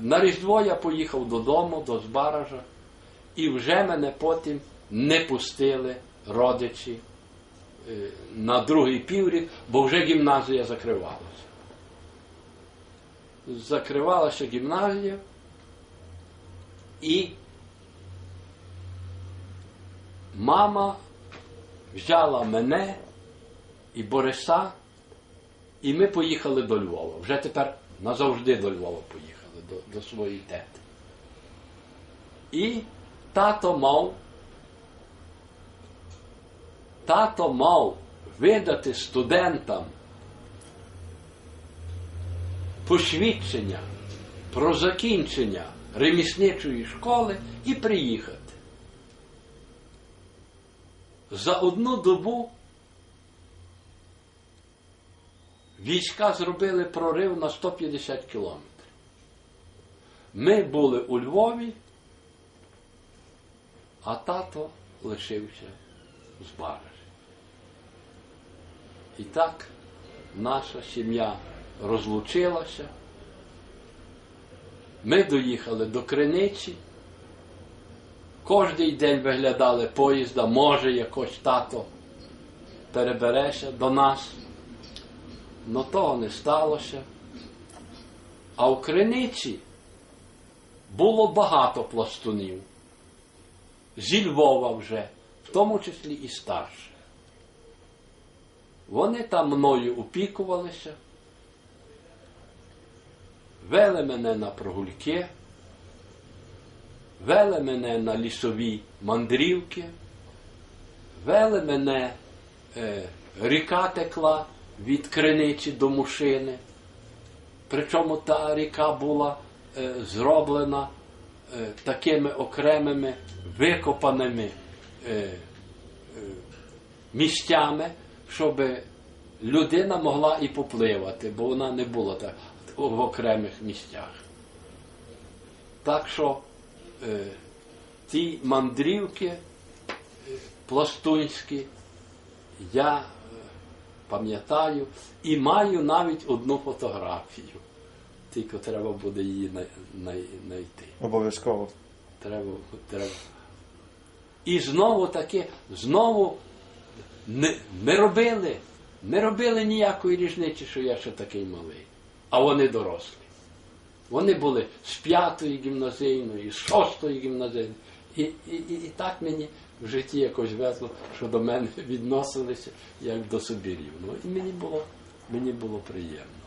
на Різдво я поїхав додому, до Збаража, і вже мене потім не пустили родичі е, на другий піврік, бо вже гімназія закривалася. Закривалася гімназія, і мама взяла мене і Бориса, і ми поїхали до Львова. Вже тепер назавжди до Львова поїхали, до, до своєї тети. І тато мав, тато мав видати студентам посвідчення про закінчення ремісничої школи і приїхати. За одну добу війська зробили прорив на 150 кілометрів. Ми були у Львові, а тато лишився з Баражі. І так наша сім'я розлучилася. Ми доїхали до Криниці. Кожний день виглядали поїзда, може якось тато перебереся до нас. Но того не сталося. А в Криниці було багато пластунів. Зі Львова вже, в тому числі і старше. Вони там мною опікувалися, вели мене на прогульки, вели мене на лісові мандрівки, вели мене, е, ріка текла від криниці до мушини. Причому та ріка була зроблена е, такими окремими викопаними е, е, місцями, щоб людина могла і попливати, бо вона не була так в окремих місцях. Так що е, ті мандрівки е, пластунські я е, пам'ятаю і маю навіть одну фотографію. Тільки треба буде її най- най- знайти. Обов'язково. Треба, треба. І знову таки, знову не, не робили, не робили ніякої різниці, що я ще такий малий. А вони дорослі. Вони були з п'ятої гімназійної, з шостої гімназійної. І, і, і, і так мені в житті якось везло, що до мене відносилися як до собі рівно. І мені було, мені було приємно.